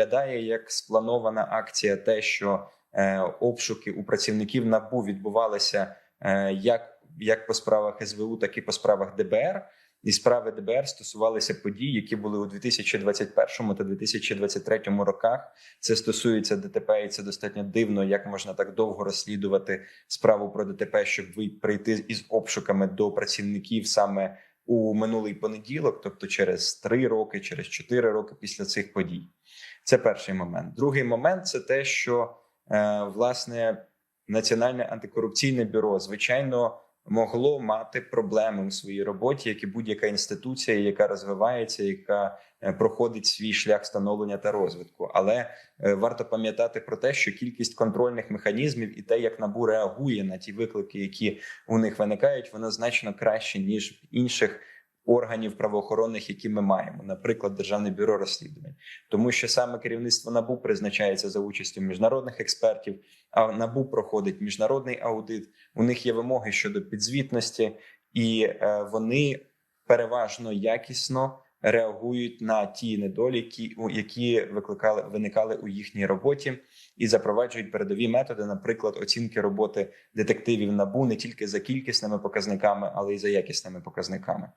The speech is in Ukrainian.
виглядає як спланована акція, те, що е, обшуки у працівників набу відбувалися е, як, як по справах СВУ, так і по справах ДБР. І справи ДБР стосувалися подій, які були у 2021 та 2023 роках. Це стосується ДТП, і це достатньо дивно, як можна так довго розслідувати справу про ДТП, щоб прийти із обшуками до працівників саме у минулий понеділок, тобто через три роки, через чотири роки після цих подій. Це перший момент. Другий момент це те, що е, власне Національне антикорупційне бюро звичайно могло мати проблеми у своїй роботі, як і будь-яка інституція, яка розвивається, яка е, проходить свій шлях становлення та розвитку. Але е, варто пам'ятати про те, що кількість контрольних механізмів і те, як набу реагує на ті виклики, які у них виникають, воно значно краще ніж інших. Органів правоохоронних, які ми маємо, наприклад, Державне бюро розслідувань, тому що саме керівництво набу призначається за участю міжнародних експертів. А набу проходить міжнародний аудит. У них є вимоги щодо підзвітності, і е, вони переважно якісно реагують на ті недоліки, які викликали виникали у їхній роботі, і запроваджують передові методи, наприклад, оцінки роботи детективів набу не тільки за кількісними показниками, але й за якісними показниками.